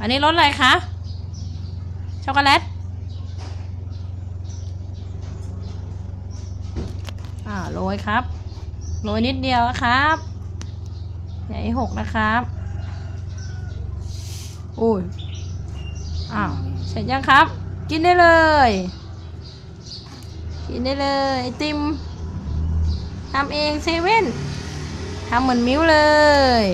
อันนี้รสอะไรคะ ช็อกโกแลต อ่าโรยครับ โรยนิดเดียวนะครับอย่าให้หกนะครับอุ้ยอ้าวเสร็จยังครับ กินได้เลย กินได้เลยไอติมทำเองเซเว่นทำเหมือนมิ้วเลย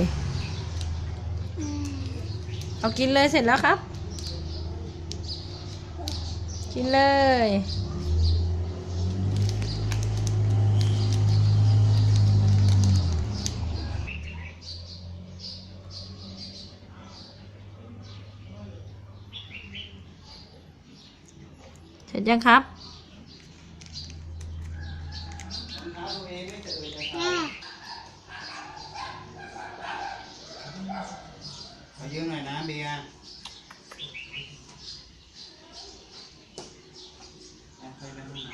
เอากินเลยเสร็จแล้วครับ กินเลยเสร็จยังครับ ขอยืมหน่อยนะเบียร์ไปไปห้องน้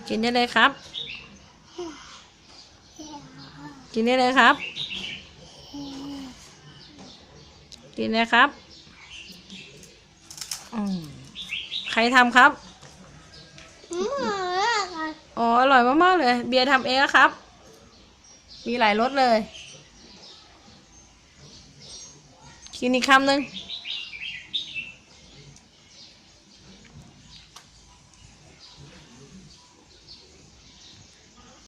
ำกินได้เลยครับ กินได้เลยครับ กินเลยครับ อืม ใครทำครับ อ๋อ อร่อยมากๆเลย เบียร์ทำเองอะครับ มีหลายรสเลย กินอีกคำหนึ่งอ